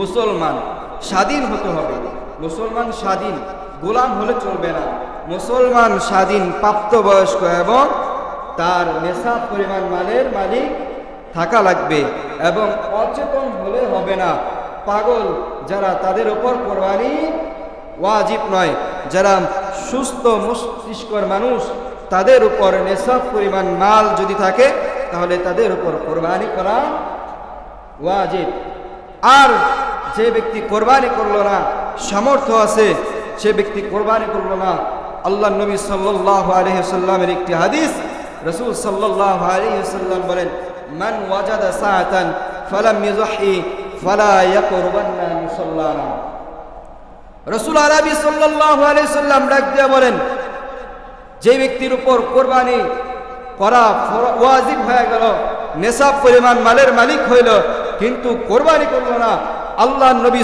মুসলমান স্বাধীন হতে হবে। মুসলমান স্বাধীন, গোলাম হলে চলবে না। মুসলমান স্বাধীন প্রাপ্তবয়স্ক এবং তার নেশা পরিমাণ মালের মালিক থাকা লাগবে এবং অচেতন হলে হবে না। পাগল যারা তাদের ওপর কোরবানি ওয়াজিব নয়, যারা সুস্থ মস্তিষ্কর মানুষ, তাদের উপর নেশা পরিমাণ মাল যদি থাকে, তাহলে তাদের উপর কোরবানি করা ওয়াজিব। আর যে ব্যক্তি কোরবানি করল না, সামর্থ্য আছে, সে ব্যক্তি কোরবানি করল না। আল্লাহ নবী সাল্লাহ আলহিসাল্লামের একটি হাদিস, রসুল সাল্লাহ আলহিসাল্লাম বলেন, মান ওয়াজাদা সাআতান ফালাম ইযহি ফালা ইয়াকরবান্না মুসাল্লানা। রসুল আরবি সাল্লাহ আলাইসাল্লাম ডাক দিয়ে বলেন, যে ব্যক্তির উপর কোরবানি করা ওয়াজিব হয়ে গেল, নেশাব পরিমাণ মালের মালিক হইল, কিন্তু কোরবানি করল না আল্লাহ নবী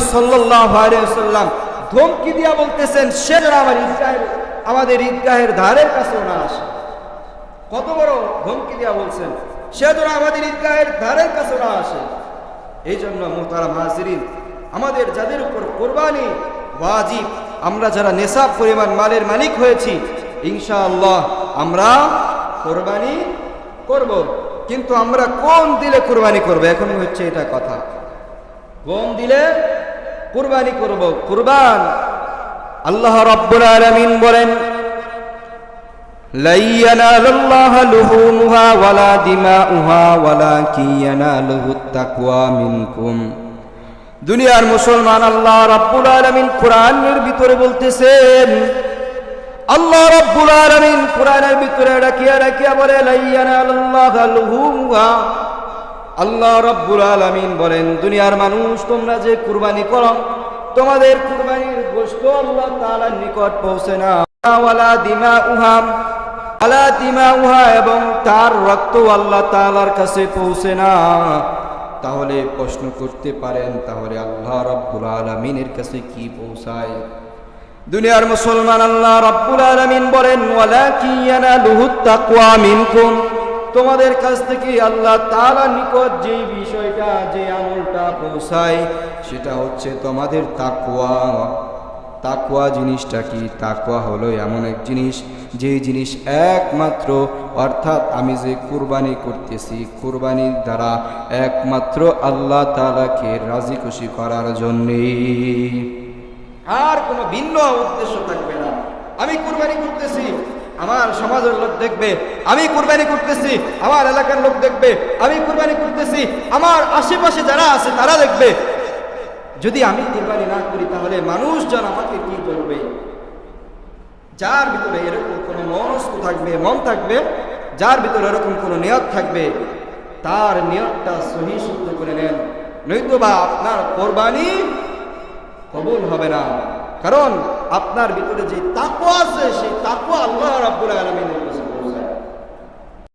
আলাইসাল্লাম ধমকি দিয়া বলতেছেন, সে যেন আমার ঈদগাহের, আমাদের ঈদগাহের ধারের কাছেও না আসে। কত বড় ধমকি দিয়া বলছেন, সে যেন আমাদের ঈদগাহের ধারের কাছেও না আসে। এই জন্য মোহতারাম হাজিরিন, আমাদের যাদের উপর কোরবানি ওয়াজিব, আমরা যারা নেশাব পরিমাণ মালের মালিক হয়েছি, ইনশাআল্লাহ আমরা কোরবানি করব। কিন্তু আমরা কোন দিলে কোরবানি করব? এখন হচ্ছে এটা কথা। কোন দিলে কোরবানি করব কুরবান আল্লাহ রব্বুল আলামিন বলেন لن ينال الله لحومها ولا دماؤها ولكن يناله التقوى منكم দুনিয়ার মুসলমান আল্লাহ রাব্বুল আলামিন কোরআনের ভিতরে বলতেছেন আল্লাহ রাব্বুল আলামিন কোরআনের ভিতরে রাখিয়া রাখিয়া বলে লাইয়ানাল্লাহ লুহুমুহা আল্লাহ রাব্বুল আলামিন বলেন, দুনিয়ার মানুষ, তোমরা যে কুরবানি করো, তোমাদের কুরবানির গোশত আল্লাহ তাআলার নিকট পৌঁছে না। ওয়ালা দিমাউহা ওয়ালা দিমাউহা এবং তার রক্ত আল্লাহ তাআলার কাছে পৌঁছে না। তাহলে প্রশ্ন করতে পারেন, তাহলে আল্লাহ রাব্বুল আলামিনের কাছে কি পৌঁছায়? দুনিয়ার মুসলমান আল্লাহ রাব্বুল আলামিন বলেন ওয়ালা ওয়ালাকি ইয়ানালুহুত তাকওয়া মিনকুম। তোমাদের কাছ থেকে আল্লাহ তাআলা নিকট যে বিষয়টা, যে আমলটা পৌঁছায়, সেটা হচ্ছে তোমাদের তাকুয়া তাকুয়া জিনিসটা কি? তাকুয়া হলো এমন এক জিনিস যে জিনিস একমাত্র, অর্থাৎ আমি যে কুরবানি করতেছি, কুরবানির দ্বারা একমাত্র আল্লাহ তাআলাকে রাজি খুশি করার জন্যেই। আর কোনো ভিন্ন উদ্দেশ্য থাকবে না। আমি কুরবানি করতেছি আমার সমাজের লোক দেখবে, আমি কুরবানি করতেছি, আমার এলাকার লোক দেখবে, আমি কুরবানি করতেছি, আমার আশেপাশে যারা আছে তারা দেখবে। যদি আমি কুরবানি না করি, তাহলে মানুষজন আমাকে কি বলবে? যার ভিতরে এরকম কোনো মনস্ক থাকবে, মন থাকবে, যার ভিতরে এরকম কোনো নিয়ত থাকবে, তার নিয়তটা সহি করে নেন। নয়তোবা আপনার কোরবানি কবুল হবে না। কারণ আপনার ভিতরে যে তাকুয়া আছে সেই তাকুয়া আল্লাহ রাব্বুল আলমিন পছন্দ